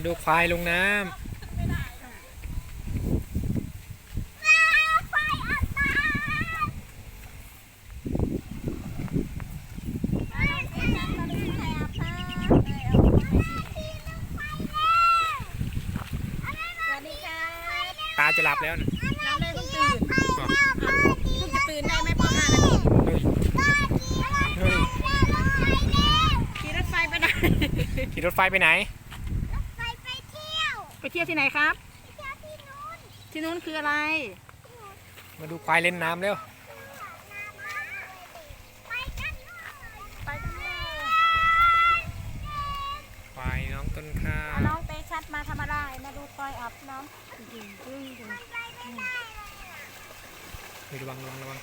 มาดูควายลงน้ำสวัสดีค่ะตาจะหลับแล้วนะน้ำเลยเพิ่งตื่นอ๋อเพิ่งจะตื่นได้ไหมพ่อห้านาทีเฮ้ยเฮ้ยขี่รถไฟไปไหน ขี่รถไฟไปไหนไป เที่ยวที่ไหนครับ ที่นู้นคืออะไร มาดูควายเล่นน้ำเร็วไปกันเลยควายน้องต้นข้าวเอาน้องเตชัดมาทำอะไร มาดูควายอาบน้ำดึงดึงดึงเฮ้ยระวังระวังระวัง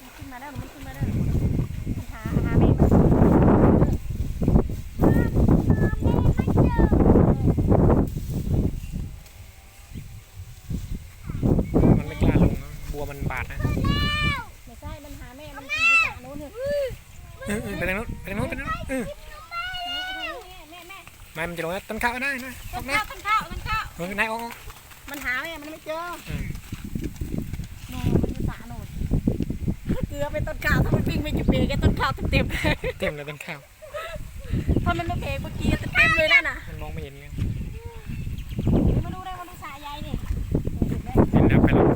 มันขึ้นมาแล้วหนูมันขึ้นมาแล้วหาหาแม่มา มันไม่กล้า ลงนะบัวมันบาดนะไม่ใช่มันหาแม่ มันกินที่สระนู้นเนี่ยเออเออไปทางนู้นไปทางนู้นไปทางนู้นเออแม่แม่ไม่มันจะลงนะต้นข้าวได้นะอต้อนกข้านะวต้นข้าวต้นข้าวเฮ้ยนายออกออกมันหาแม่ มันไม่เจออืมโน่นมันอยู่สระโน่นเกลือเป็นต้นข้าวถ้ามันวิ่งไม่จุดเบรกแกต้นข้าวเต็มๆเลยเต็มเลยต้นข้าวถ้ามันไม่เบรกเมื่อกี้เต็มๆเลยนั่นน่ะ มันมองไม่เห็นไง มาดูได้มาดูสายใยนี่ เห็นแล้วไปแล้ว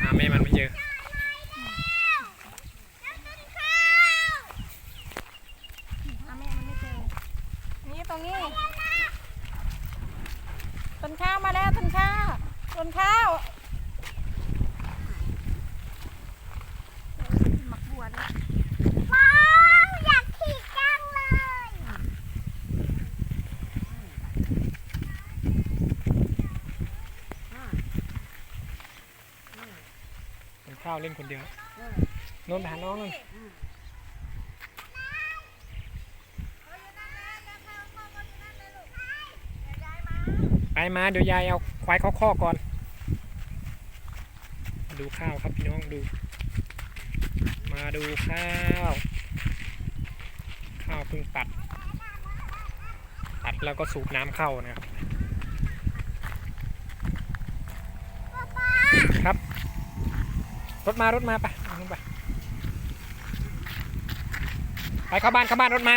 หาแม่มันไม่เจอ หาแม่มันไม่เจอ นี่ตรงนี้ต้นข้าวมาแล้วต้นข้าวต้นข้าวหมักบัวด้วยว้าวอยากขี่จังเลยต้นข้าวเล่นคนเดียวโน้นไปหาน้องนู่น ไปมาเดี๋ยวยายเอาควายเข้าคอกก่อน ดูข้าวครับพี่น้องดู มาดูข้าว ข้าวเพิ่งตัด ตัดแล้วก็สูบน้ำเข้านะครับครับ รถมารถมาไปไปเข้าบ้านเข้าบ้านรถมา